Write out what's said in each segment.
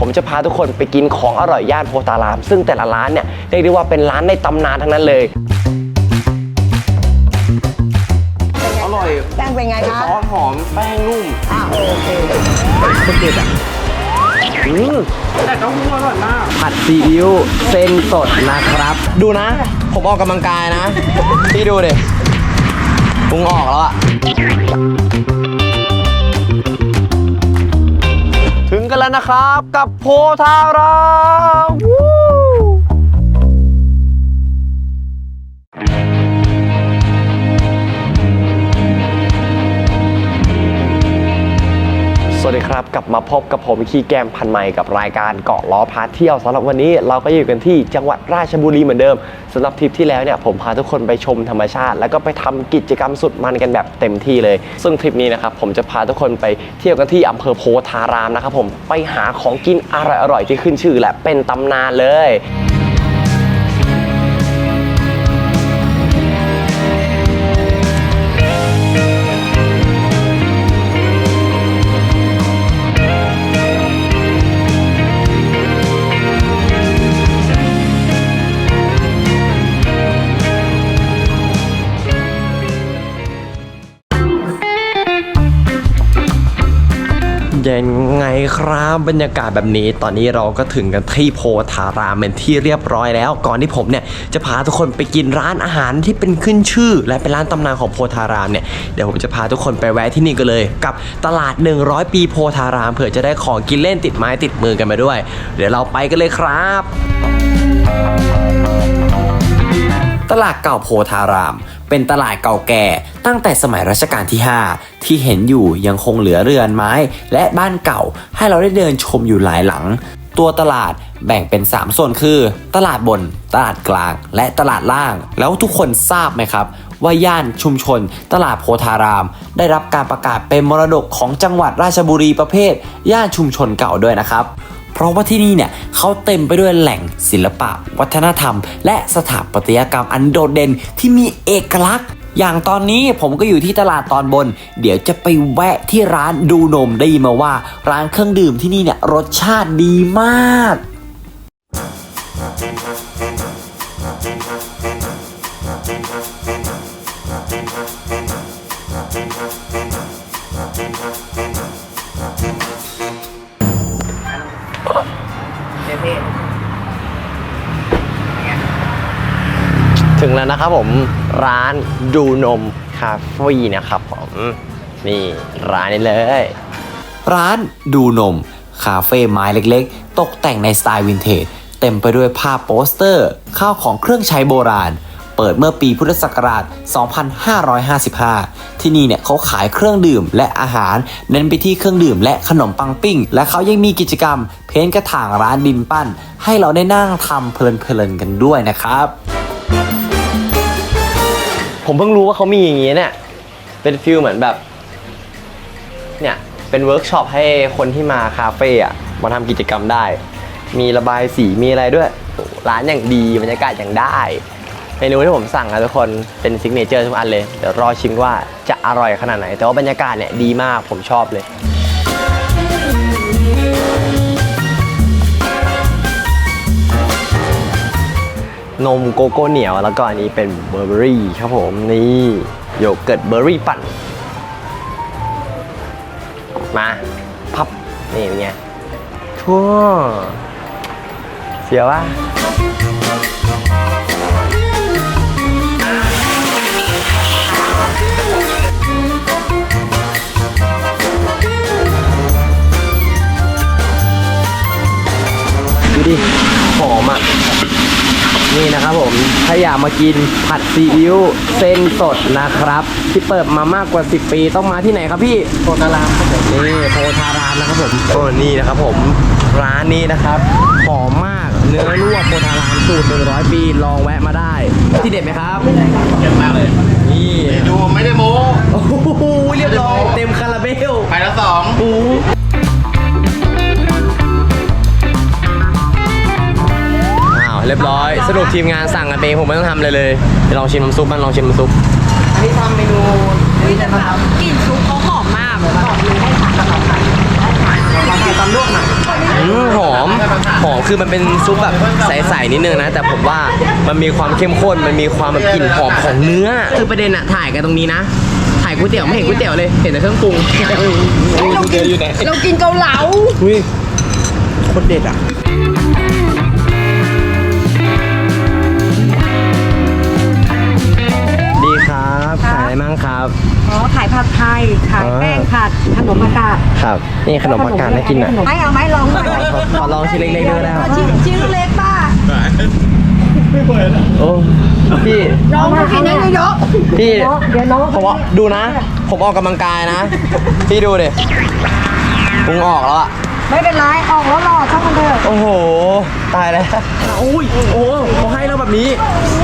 ผมจะพาทุกคนไปกินของอร่อยย่านโพธาราม ซึ่งแต่ละร้านเนี่ยเรียกได้ว่าเป็นร้านในตำนานทั้งนั้นเลย อร่อยแป้งเป็นไงคะซอสหอมแป้งนุ่มอะโอเคอืมแต่เต้าหู้อร่อยมาก ผัดซีอิ๊วเส้นสดนะครับ ดูนะ ผมออกกำลังกายนะ พี่ดูดิพุงออกแล้วอะ แล้วนะครับ กับโพธาราม กลับมาพบกับผมคีแกมพันใหม่กับรายการเกาะล้อพาเที่ยวสำหรับวันนี้เราก็อยู่กันที่จังหวัดราชบุรีเหมือนเดิมสำหรับทริปที่แล้วเนี่ยผมพาทุกคนไปชมธรรมชาติ แล้วก็ไปทำกิจกรรมสุดมันกันแบบเต็มที่เลย ซึ่งทริปนี้นะครับผมจะพาทุกคนไปเที่ยวกันที่อำเภอโพธารามนะครับผมไปหาของกินอร่อยๆที่ขึ้นชื่อและเป็นตำนานเลย ครับ บรรยากาศแบบนี้ตอนนี้เราก็ถึงกันที่โพธารามเป็นที่เรียบร้อยแล้ว ก่อนที่ผมเนี่ยจะพาทุกคนไปกินร้านอาหารที่เป็นขึ้นชื่อ และเป็นร้านตำนานของโพธารามเนี่ยเดี๋ยวผมจะพาทุกคนไปแวะที่นี่กันเลย กับตลาด 100 ปีโพธารามเผื่อจะได้ของกินเล่นติดไม้ติดมือกันมาด้วย เดี๋ยวเราไปกันเลยครับ ตลาดเก่าโพธาราม เป็นตลาดเก่าแก่ ตั้งแต่สมัยรัชกาลที่ 5 ที่เห็นอยู่ยังคงเหลือเรือนไม้ และบ้านเก่าให้เราได้เดินชมอยู่หลายหลัง ตัวตลาดแบ่งเป็น 3 ส่วนคือ ตลาดบน ตลาดกลาง และตลาดล่าง แล้วทุกคนทราบไหมครับ ว่าย่านชุมชน ตลาดโพธาราม ได้รับการประกาศเป็นมรดกของจังหวัดราชบุรีประเภท ย่านชุมชนเก่าด้วยนะครับ เพราะว่าที่นี่เนี่ยเขาเต็มไปด้วยแหล่งศิลปะ วัฒนธรรม และสถาปัตยกรรมอันโดดเด่นที่มีเอกลักษณ์อย่างตอนนี้ผมก็อยู่ที่ตลาดตอนบน เดี๋ยวจะไปแวะที่ร้านดูนมได้ยินมาว่า ร้านเครื่องดื่มที่นี่เนี่ยรสชาติดีมาก ถึงแล้วนะครับผมร้านดูนมคาเฟ่นะครับผมนี่ร้านนี้เลย ร้านดูนม คาเฟ่ไม้เล็กๆ ตกแต่งในสไตล์วินเทจ เต็มไปด้วยภาพโปสเตอร์ ข้าวของเครื่องใช้โบราณ เปิดเมื่อปีพุทธศักราช 2555 ที่นี่เนี่ยเขาขายเครื่องดื่มและอาหาร เน้นไปที่เครื่องดื่มและขนมปังปิ้ง และเขายังมีกิจกรรม เพ้นท์กระถางร้านดินปั้น ให้เราได้นั่งทำเพลินๆกันด้วยนะครับ ผมเพิ่งรู้ว่าเขามีอย่างนี้เนี่ย เป็นฟิลเหมือนแบบ เนี่ย เป็นเวิร์กช็อปให้คนที่มาคาเฟ่อะมาทำกิจกรรมได้ มีระบายสีมีอะไรด้วย ร้านอย่างดีบรรยากาศอย่างได้เมนูที่ผมสั่งนะทุกคนเป็นซิกเนเจอร์ทุกอันเลย เดี๋ยวรอชิมว่าจะอร่อยขนาดไหน แต่ว่าบรรยากาศเนี่ยดีมากผมชอบเลย นมโกโก้เหนียวแล้วก็อันนี้เป็นเบอร์เบอรี่ครับผมนี่โยเกิร์ตเบอร์รี่ปั่น มาพับนี่เป็นไงทั่วเสียว่าดูดิหอมอะ นี่นะครับผมถ้าอยากมากินผัดซีอิ๊วเส้นสดนะครับ ที่เปิดมามากกว่า 10 ปีต้องมาที่ไหนครับพี่โพธารามครับผมนี่โพธารามนะครับผมโอ้นี่นะครับผมร้านนี้นะครับหอมมากเนื้อลวกโพธารามสูตร100 ปีลองแวะมาได้ ที่เด็ดไหมครับเด็ดมากเลยนี่ดูไม่ได้โม้โอ้โหเรียบร้อยเต็มคาราเบลไปแล้วสองโอ้ เรียบร้อย สรุปทีมงานสั่งกันเองผมไม่ต้องทำเลยเลยเดี๋ยวลองชิมน้ำซุปมันลองชิมน้ำซุปอันนี้ทำเมนูนี่จะทำกลิ่นซุปเขาหอมมากบอกเลยให้สั่งขนมไทยมาทำตำลวกหน่อยอืมหอคือมันเป็นซุปแบบใสๆนิดนึงนะ แต่ผมว่ามันมีความเข้มข้นมันมีความแบบกลิ่นหอมของเนื้อ คือประเด็นอะถ่ายกันตรงนี้นะถ่ายก๋วยเตี๋ยวไม่เห็นก๋วยเตี๋ยวเลยเห็นแต่เครื่องปรุงก๋วยเตี๋ยวอยู่ไหนเรากินเกาเหลาอุ้ยโคตรเด็ดอะ ครับขายอะไรมั่งครับ อ๋อขายผัดไทยขายอ่าแป้งผัดขนมอากาศครับ นี่ขนมอากาศน่ากินอะไม่เอาไหมลองหน่อยขอขอลองชิ้นเล็กๆด้วยได้ไหมชิ้นชิ้นเล็กป้าโอ้พี่น้องกินได้เยอะพี่เดี๋ยวน้องผมว่าดูนะ ผมออกกำลังกายนะ พี่ดูดิพุงออกแล้วอะไม่เป็นไรออกแล้วรอช่างมันเถอะโอ้โห ตายแล้วอุ้ยโอ้โหเขาให้เราแบบนี้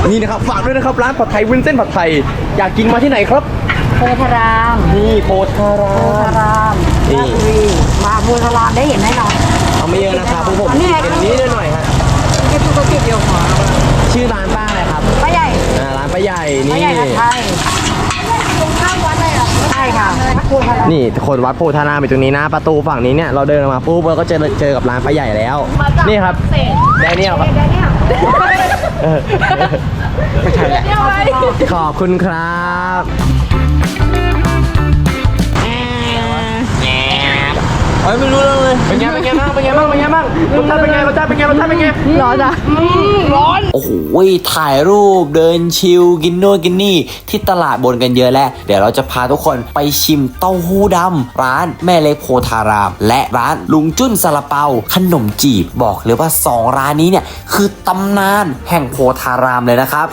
นี่นะครับ ฝากด้วยนะครับ ร้านผัดไทยวุ้นเส้นผัดไทย อยากกินมาที่ไหนครับ โพธารามนี่โพธาราโพธารามนี่ ราชบุรีมาโพธารามได้เห็นแน่นอน เอาไม่เยอะนะครับพวกผมอันนี้ไง เป็นนี้หน่อยๆฮะที่ปกติเดียวขอชื่อร้านป้าอะไรครับป้าใหญ่อ่าร้านป้าใหญ่ป้านี่ใหญ่ผัดไทยตรงข้ามวัดเลยอะใช่ค่ะวัดโพธารามนี่คนวัดโพธารามอยู่ตรงนี้นะประตูฝั่งนี้เนี่ยเราเดินออกมาปุ๊บเราก็เจอเจอกับร้านป้าใหญ่แล้ว นี่ครับแดเนียลครับเดี๋ยวเนี่ยเออ ไม่ใช่แหละขอบคุณครับ เฮ้ยไม่รู้เรื่องเลยเป็นไงเป็นไงบ้างเป็นไงบ้างเป็นไงบ้างรสชาติเป็นไงรสชาติเป็นไงรสชาติเป็นไงร้อนอะโอ้โหถ่ายรูปเดินชิลกินโน่นกินนี่ ที่ตลาดบนกันเยอะแล้ว เดี๋ยวเราจะพาทุกคนไปชิมเต้าหู้ดำร้านแม่เล็กโพธาราม และร้านลุงจุ้นซาลาเปาขนมจีบบอกเลยว่า 2 ร้านนี้เนี่ยคือตำนานแห่งโพธารามเลยนะครับ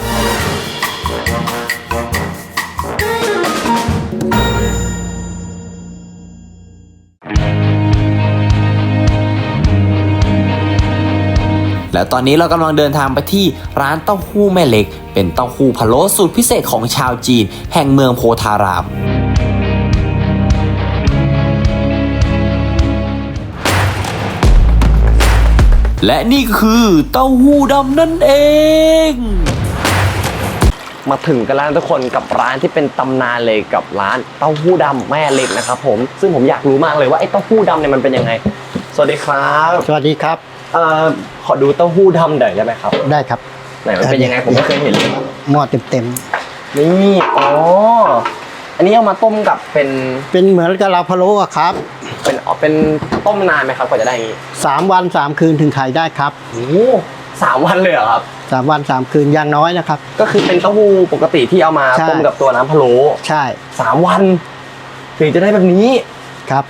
แล้วตอนนี้เรากำลังเดินทางไปที่ร้านเต้าหู้แม่เล็ก เป็นเต้าหู้พะโล้สูตรพิเศษของชาวจีน แห่งเมืองโพธารามและนี่คือเต้าหู้ดำนั่นเอง มาถึงกันแล้วนะทุกคนกับร้านที่เป็นตำนานเลยกับร้านเต้าหู้ดำแม่เล็กนะครับผมซึ่งผมอยากรู้มากเลยว่าไอ้เต้าหู้ดำเนี่ยมันเป็นยังไง สวัสดีครับ สวัสดีครับ เอ่อขอดูเต้าหู้ดำหน่อยได้ไหมครับ ได้ครับ ไหนมันเป็นยังไงผมไม่เคยเห็นเลยหม้อเต็มนี่อ๋ออันนี้เอามาต้มกับเป็นๆ เป็นเหมือนกับเราพะโล้อะครับเป็นอ๋อเป็นต้มนานไหมครับกว่าจะได้อย่างนี้สามวันสามคืนถึงขายได้ครับโอ้โหสามวันเลยเหรอครับ สามวันสามคืนอย่างน้อยนะครับ ก็คือเป็นเต้าหู้ปกติที่เอามาใช่ ต้มกับตัวน้ำพะโล้ใช่สามวัน ถึงจะได้แบบนี้ ครับ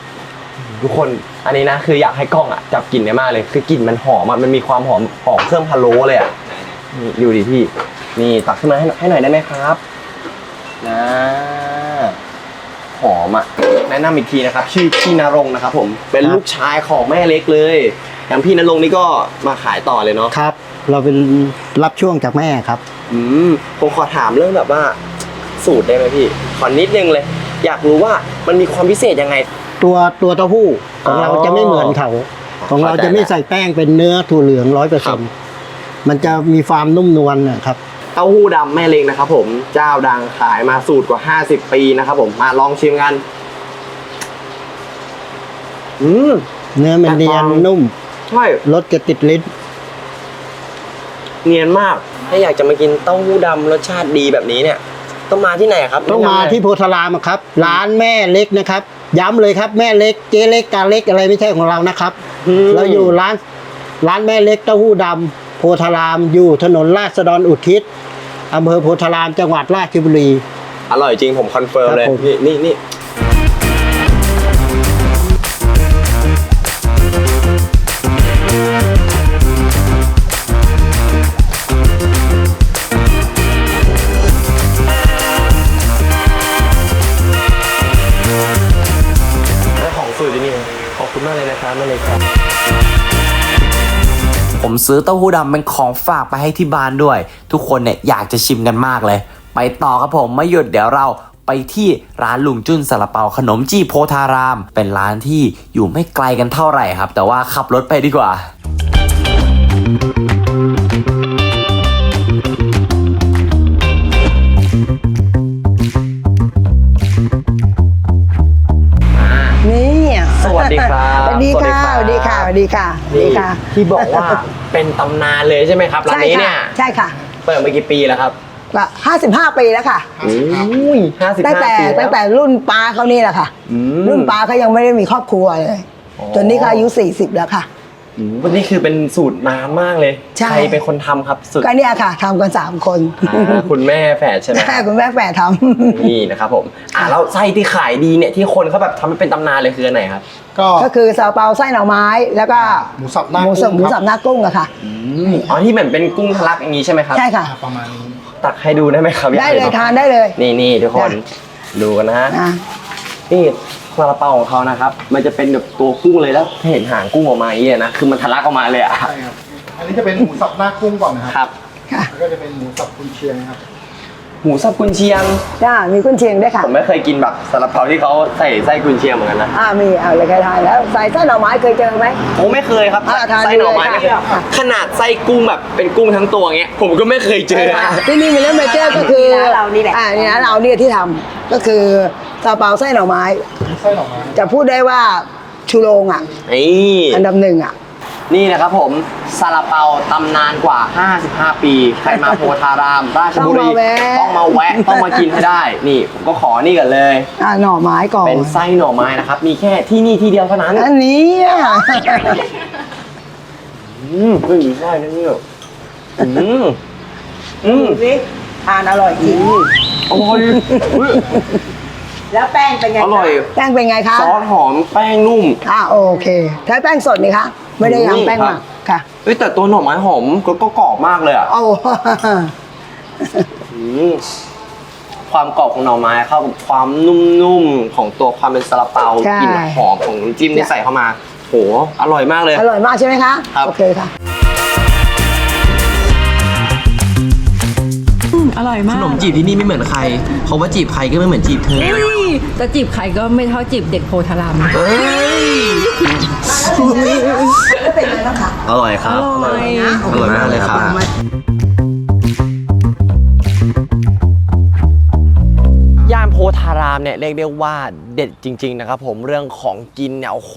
ทุกคนอันนี้นะคืออยากให้กล้องอะจับกลิ่นได้มากเลยคือกลิ่นมันหอมอะมันมีความหอมหอมเครื่องพะโล้เลยอะนี่ดูดิพี่นี่ตักขึ้นมาให้หน่อยให้หน่อยได้ไหมครับนะหอมอะแนะนำอีกทีนะครับ ชื่อพี่นรงค์นะครับผมเป็นครับลูกชายของแม่เล็กเลย อย่างพี่นรงค์นี่ก็มาขายต่อเลยเนาะครับ เราเป็นรับช่วงจากแม่ครับ อืมผมขอถามเรื่องแบบว่า สูตรได้ไหมพี่ ขอนิดนึงเลย อยากรู้ว่ามันมีความพิเศษยังไง ตัวตัวเต้าหู้ของเราอ๋อจะไม่เหมือนเขา ของเราจะไม่ใส่แป้งเป็นเนื้อถั่วเหลืองร้อยเปอร์ครัเซ็บนต์มันจะมีความนุ่มนวลนะครับเต้าหู้ดำแม่เล็งนะครับ ผมเจ้าดังขายมาสูตรกว่า 50 ปีนะครับ ผมมาลองชิมกันอืมเนื้อมันเนียนแต่ความนุ่มใช่รสจะติดลิ้นเนียนมาก ถ้าอยากจะมากินเต้าหู้ดำรสชาติดีแบบนี้เนี่ย ต้องมาที่ไหนครับ ต้องมาที่โพธารามอะครับ ร้านแม่เล็กนะครับ ย้ำเลยครับแม่เล็กเจ๊เล็กกาเล็กอะไรไม่ใช่ของเรานะครับมเราอยู่ร้านร้านแม่เล็กเต้าหู้ดำโพธารามอยู่ถนนราษฎรอุทิศอำเภอโพธารามจังหวัดราชบุรี อร่อยจริงผมคอนเฟิร์มครับเลยผมนี่นี่นี่ ผมซื้อเต้าหู้ดำเป็นของฝากไปให้ที่บ้านด้วย ทุกคนเนี่ยอยากจะชิมกันมากเลย ไปต่อครับผมไม่หยุดเดี๋ยวเราไปที่ร้านลุงจุ้นซาลาเปาขนมจีโพธาราม เป็นร้านที่อยู่ไม่ไกลกันเท่าไหร่ครับ แต่ว่าขับรถไปดีกว่า สวัสสดีครับสวัสดีค่ะสวัสดีค่ะสวัสดีค่ะสวัสนี่ดีค่ะ ที่บอกว่าเป็นตำนานเลยใช่ไหมครับร้านใช่นี้ค่ะเนี่ยใช่ค่ะ เปิดมากี่ปีแล้วครับก็ห้าสิบห้าปีแล้วค่ะอุ้ยห้าสิบตั้งห้าแต่ปีตั้งแต่รุ่นป้าเขานี่แหละค่ะอืมรุ่นป้าเขายังไม่ได้มีครอบครัวเลยอ๋อจนนี้เขาอายุสี่สิบแล้วค่ะอืม วันนี้คือเป็นสูตรนานมากเลยใช่รเป็นคนทำครับสูตรก็เนี่ยค่ะทำกันสามคนอ่าคุณแม่แฝดใช่ไหมแม่คุณแม่แฝดทนี่นะครับผมอ่าแล้วไส้ที่ขายดีเนี่ยที่คนเขาแบบทำให้เป็นตำนานเลยคืออันไหนครับ ก็ำก็คือซาลาเปาไส้หน่อไม้ แล้วก็หมูสับหน้าหมูสับกุ้งหมูครับสับหน้ากุ้งอะค่ะอ๋อที่เหมือนเป็นกุ้งทะลักอย่างนี้ใช่ไหมครับ ใช่ค่ะประมาณนี้ ตักให้ดูได้ไหมครับได้เลยอทานได้เลย นี่นี่ทุกคน ดูกันนะนะ นี่ ซาลาเปาของเขานะครับ มันจะเป็นแบบตัวกุ้งเลยแล้วเห็นหางกุ้งออกมาอย่างนี้เลยนะคือมันทะลักออกมาเลยอะใช่ครับ อันนี้จะเป็นหมูสับหน้ากุ้งก่อนนะครับ ครับค่ะแล้วก็จะเป็นหมูสับกุนเชียงครับ หมูสับกุนเชียง จ้ามีกุนเชียงด้วยค่ะ ผมไม่เคยกินแบบซาลาเปาที่เขาใส่ไส้กุนเชียงเหมือนกันนะอ่ามีเอาเลยเคยทานแล้ว ใส่ไส้หน่อไม้เคยเจอไหม โอ้ไม่เคยครับอ่าทานไส้หน่อไม้ดูเลยไม่เคยค่ะ ขนาดไส้กุ้งแบบเป็นกุ้งทั้งตัวเงี้ยผมก็ไม่เคยเจอนะ ที่นี่มีเรื่องเมเจอร์ก็คือร้านเรานี่แหละ อ่านี่ร้านเราเนี่ยที่ทำก็คือ ซาลาเปาไส้หน่อไม้ ไส้หน่อไม้จะพูดได้ว่าชูโรงอะ นี่อันดับหนึ่งอะ นี่นะครับผมซาลาเปาตำนานกว่า 55 ปี ใครมาโพธาราม ราชบุรี ต้องมาแวะต้องมาแวะ ต้องมากินให้ได้ นี่ผมก็ขอนี่กันเลย อ่าหน่อไม้ก่อนเป็นไส้หน่อไม้นะครับ มีแค่ที่นี่ที่เดียวเท่านั้นอันนี้อะอืมไม่มีไส้นะเนี่ยอืมอืมสิทานอร่อยจริงอร่อยอุ๊ย แล้วแป้งเป็นไงอร่อย แป้งเป็นไงคะซอสหอมแป้งนุ่ม อ่าโอเคใช้แป้งสดนี่คะ ไม่ได้อืมยำแป้งหมักค่ะเฮ้ยแต่ตัวหน่อไม้หอมก็ก็กรอบมากเลยอะโอ้อืมความกรอบของหน่อไม้เข้ากับความนุ่มๆของตัวความเป็นซาลาเปากลิ่นหอมของน้ำจิ้มที่ใส่เข้ามา โห อร่อยมากเลย อร่อยมากใช่ไหมคะครับโอเคค่ะ อร่อยขมากนมจีบที่นี่ไม่เหมือนใคร เพราะว่าจีบใครก็ไม่เหมือนจีบเธอ เฮ้ยจะจีบใครก็ไม่เท่าจีบเด็กโพธารามเอ้ยก็เป็นไงบ้างคะ อร่อยครับอร่อยอร่อยมากเลยครับย่า ธารามเนี่ยเรียกได้ว่าเด็ดจริง ๆ นะครับผมเรื่องของกินเนี่ยโอ้โห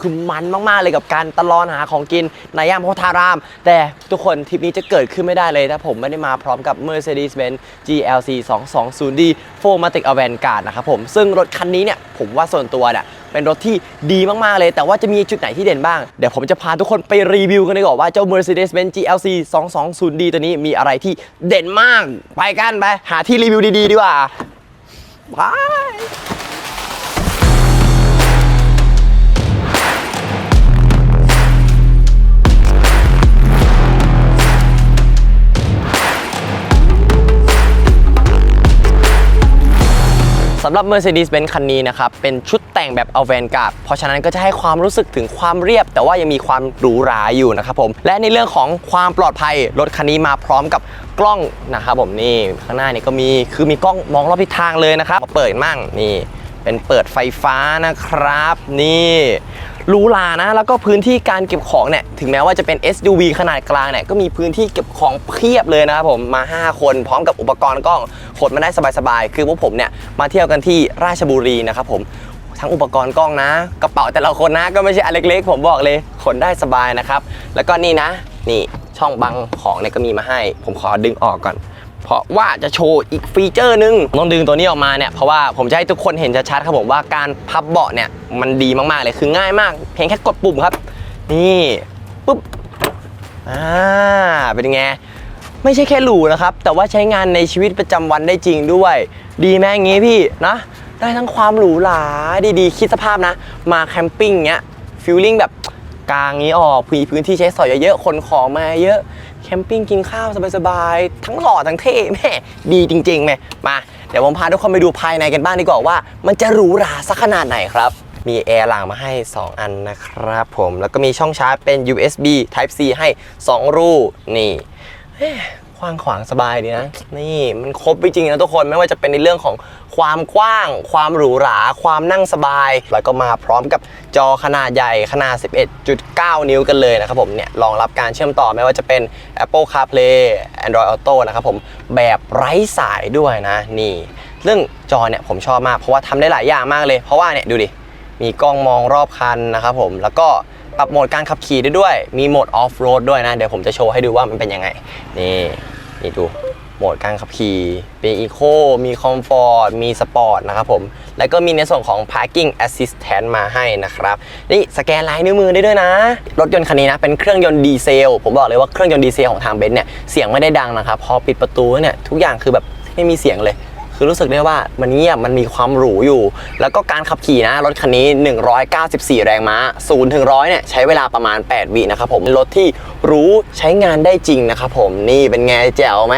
คือมันมากๆเลยกับการตลอนหาของกินในย่านโพธาราม แต่ทุกคนทริปนี้จะเกิดขึ้นไม่ได้เลยถ้าผมไม่ได้มาพร้อมกับ Mercedes-Benz GLC 220D 4matic Avantgarde นะครับผมซึ่งรถคันนี้เนี่ยผมว่าส่วนตัวเนี่ยเป็นรถที่ดีมาก ๆ เลย แต่ว่าจะมีจุดไหนที่เด่นบ้าง เดี๋ยวผมจะพาทุกคนไปรีวิวกันดีกว่าว่าเจ้า Mercedes-Benz GLC 220D ตัวนี้มีอะไรที่เด่นมาก ไปกันไป หาที่รีวิวดี ๆ ดีกว่า ไสำหรับ Mercedes-Benz คันนี้นะครับ เป็นชุดแต่งแบบ a v a n g a r d เพราะฉะนั้นก็จะให้ความรู้สึกถึงความเรียบ แต่ว่ายังมีความหรูหราอยู่นะครับผมและในเรื่องของความปลอดภัยรถคันนี้มาพร้อมกับกล้องนะครับผมนี่ข้างหน้านี่ก็มีคือมีกล้องมองรอบทิศทางเลยนะครับเปิดมั่งนี่เป็นเปิดไฟฟ้านะครับนี่ หรูหรานะ แล้วก็พื้นที่การเก็บของเนี่ยถึงแม้ว่าจะเป็น SUV ขนาดกลางเนี่ยก็มีพื้นที่เก็บของเพียบเลยนะครับผมมา 5 คนพร้อมกับอุปกรณ์กล้องขนมาได้สบายๆ คือพวกผมเนี่ยมาเที่ยวกันที่ราชบุรีนะครับผมทั้งอุปกรณ์กล้องนะ กระเป๋าแต่ละคนนะก็ไม่ใช่อันเล็กๆ ผมบอกเลยขนได้สบายนะครับ แล้วก็นี่นะ นี่ช่องบังของเนี่ยก็มีมาให้ ผมขอดึงออกก่อน เพราะว่าจะโชว์อีกฟีเจอร์หนึ่งต้องดึงตัวนี้ออกมาเนี่ยเพราะว่าผมจะให้ทุกคนเห็นชัดๆครับผมว่าการพับเบาะเนี่ยมันดีมากๆเลยคือง่ายมาก เพียงแค่กดปุ่มครับ นี่ปุ๊บอ่าเป็นไงไม่ใช่แค่หรูนะครับ แต่ว่าใช้งานในชีวิตประจำวันได้จริงด้วย ดีไหมอย่างงี้พี่นะได้ทั้งความหรูหราดีๆคิดสภาพนะ มาแคมปิ้งเงี้ยฟิลลิ่งแบบ กลางนี้ออกมีพื้นที่ใช้สอยเยอะๆคนของมาเยอะ แคมปิ้งกินข้าวสบายๆ ทั้งหล่อทั้งเท่แม่ดีจริงๆแม่มาเดี๋ยวผมพาทุกคนไปดูภายในกันบ้างดีกว่าว่า มันจะหรูหราสักขนาดไหนครับ มีแอร์หลังมาให้ 2 อันนะครับผมแล้วก็มีช่องชาร์จเป็น USB Type C ให้ 2 รูนี่เอ๊ะกว้างขวางสบายดีนะ นี่มันครบจริงๆนะทุกคนไม่ว่าจะเป็นในเรื่องของ ความกว้าง ความหรูหรา ความนั่งสบาย แล้วก็มาพร้อมกับจอขนาดใหญ่ขนาด 11.9 นิ้วกันเลยนะครับผมเนี่ยรองรับการเชื่อมต่อไม่ว่าจะเป็น Apple CarPlay Android Auto นะครับผมแบบไร้สายด้วยนะนี่เรื่องจอเนี่ยผมชอบมากเพราะว่าทำได้หลายอย่างมากเลย เพราะว่าเนี่ยดูดิ มีกล้องมองรอบคันนะครับผมแล้วก็ปรับโหมดการขับขี่ได้ด้วย มีโหมดออฟโรดด้วยนะ เดี๋ยวผมจะโชว์ให้ดูว่ามันเป็นยังไง นี่ นี่ดู โหมดการขับขี่เป็นอีโคมีคอมฟอร์ตมีสปอร์ตนะครับผม แล้วก็มีในส่วนของ parking assistant มาให้นะครับ นี่สแกนลายนิ้วมือได้ด้วยนะ รถยนต์คันนี้นะ เป็นเครื่องยนต์ดีเซล ผมบอกเลยว่าเครื่องยนต์ดีเซลของทางเบนซ์เนี่ย เสียงไม่ได้ดังนะครับ พอปิดประตูเนี่ย ทุกอย่างคือแบบไม่มีเสียงเลยคือรู้สึกได้ว่ามันเงียบมันมีความหรูอยู่ แล้วก็การขับขี่นะ รถคันนี้ 194 แรงม้า0ถึง100เนี่ยใช้เวลาประมาณ 8 วินะครับผมรถที่รู้ใช้งานได้จริงนะครับผมนี่เป็นไงแจ๋วไหม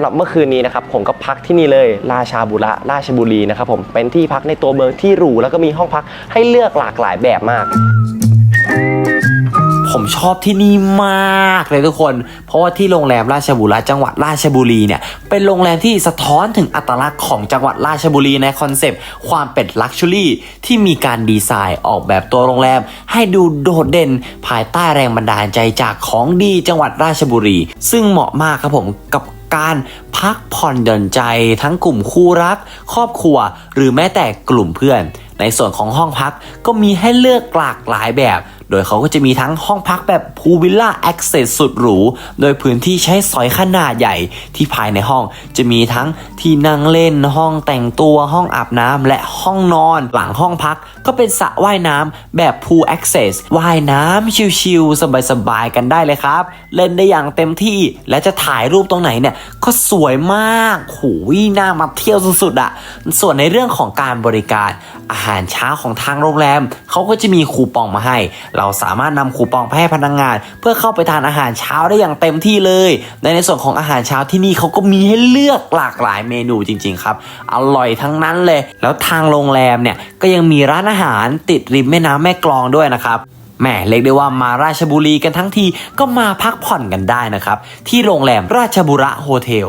ำหรับเมื่อคืนนี้นะครับผมก็พักที่นี่เลยราชาบุระราชบุรีนะครับผมเป็นที่พักในตัวเมืองที่หรูแล้วก็มีห้องพักให้เลือกหลากหลายแบบมากผมชอบที่นี่มากเลยทุกคน เพราะว่าที่โรงแรมราชบุรีจังหวัดราชบุรีเนี่ยเป็นโรงแรมที่สะท้อนถึงอัตลักษณ์ของจังหวัดราชบุรีในคอนเซปต์ความเป็นลักชัวรี่ที่มีการดีไซน์ออกแบบตัวโรงแรม ให้ดูโดดเด่น ภายใต้แรงบันดาลใจจากของดีจังหวัดราชบุรี ซึ่งเหมาะมากครับผมกับ การพักผ่อนหย่อนใจทั้งกลุ่มคู่รัก ครอบครัว หรือแม้แต่กลุ่มเพื่อน ในส่วนของห้องพักก็มีให้เลือกหลากหลายแบบ โดยเขาก็จะมีทั้งห้องพักแบบพูวิลล่าแอคเซสสุดหรู โดยพื้นที่ใช้สอยขนาดใหญ่ที่ภายในห้องจะมีทั้งที่นั่งเล่นห้องแต่งตัวห้องอาบน้ำและห้องนอนหลังห้องพักก็เป็นสระว่ายน้ำแบบพูลแอคเซสว่ายน้ำชิลๆสบายๆกันได้เลยครับ เล่นได้อย่างเต็มที่และจะถ่ายรูปตรงไหนเนี่ยก็สวยมากโหยน่ามาเที่ยวสุดๆอะ่ะ ส่วนในเรื่องของการบริการอาหารเช้าของทางโรงแรมเขาก็จะมีคูปองมาให้เราสามารถนำคูปองไปให้พนักงาน เพื่อเข้าไปทานอาหารเช้าได้อย่างเต็มที่เลยในในส่วนของอาหารเช้าที่นี่เขาก็มีให้เลือกหลากหลายเมนูจริง ๆ ครับ อร่อยทั้งนั้นเลย แล้วทางโรงแรมเนี่ยก็ยังมีร้านอาหารติดริมแม่น้ำแม่กลองด้วยนะครับแหมเรียกได้ว่ามาราชบุรีกันทั้งทีก็มาพักผ่อนกันได้นะครับ ที่โรงแรมราชบุระโฮเทล